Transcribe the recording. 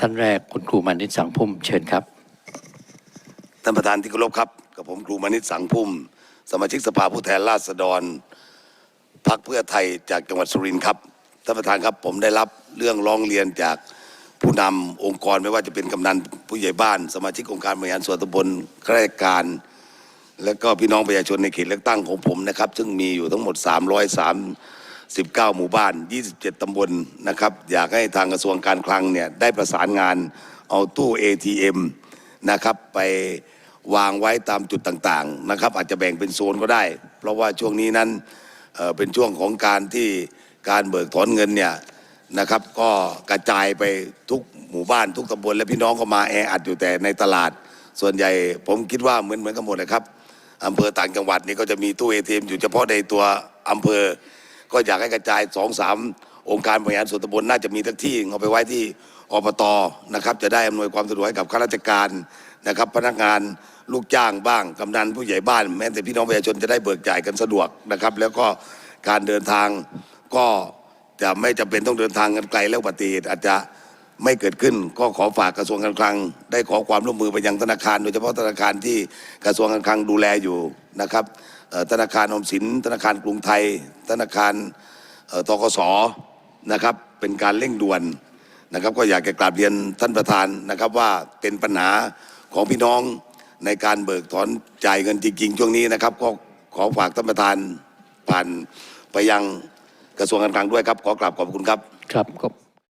ท่านแรกคุณครูมานิตสังพุ่มเชิญครับ ท่านประธานที่เคารพครับ กับผมครูมณิตสังพุ่ม สมาชิกสภาผู้แทนราษฎรพักเพื่อไทยจากจังหวัดสุรินทร์ครับ ท่านประธานครับผมได้รับเรื่องร้องเรียนจากผู้นำองค์กรไม่ว่าจะเป็นกำนันผู้ใหญ่บ้าน สมาชิกองค์การบริหารส่วนตำบลข้าราชการ และก็พี่น้องประชาชนในเขตเลือกตั้งของผมนะครับ ซึ่งมีอยู่ทั้งหมด 339หมู่บ้าน 27 ตำบลนะครับ อยากให้ทางกระทรวงการคลังเนี่ยได้ประสานงานเอาตู้ ATM นะครับไปวางไว้ตามจุดต่างๆนะครับ อาจจะแบ่งเป็นโซนก็ได้ เพราะว่าช่วงนี้นั้นเอ่อเป็นช่วงของการที่การเบิกถอนเงินเนี่ยนะครับก็กระจายไปทุกหมู่บ้านทุกตำบลและพี่น้องก็มาแออัดอยู่แต่ในตลาด ส่วนใหญ่ผมคิดว่าเหมือนเหมือนกันหมดเลยครับอำเภอต่างจังหวัดนี่ก็จะมีตู้เอทีเอยู่เฉพาะในตัวอำเภอ ก็อยากให้กระจายสองสามองค์การบริหารส่วนตำบลน่าจะมีทั้งที่เอาไปไว้ที่อบตนะครับ จะได้อำนวยความสะดวกให้กับข้าราชการนะครับ พนักงานลูกจ้างบ้างกำนันผู้ใหญ่บ้าน แม้แต่พี่น้องประชาชนจะได้เบิกจ่ายกันสะดวกนะครับ แล้วก็การเดินทางก็จะไม่จำเป็นต้องเดินทางกันไกลแล้วอุบัติเหตุอาจจะไม่เกิดขึ้นก็ขอฝากกระทรวงการคลัง ได้ขอความร่วมมือไปยังธนาคาร โดยเฉพาะธนาคารที่กระทรวงการคลังดูแลอยู่นะครับ ธนาคารอมสิน ธนาคารกรุงไทย ธนาคารทกสนะครับเป็นการเร่งด่วนนะครับก็อยากจะกราบเรียนท่านประธานนะครับว่าเป็นปัญหาของพี่น้องในการเบิกถอนจ่ายเงินจริง ๆ ช่วงนี้นะครับ ก็ขอฝากท่านประธานผ่านไปยังกระทรวงการคลังด้วยครับ ขอกราบขอบคุณครับครับ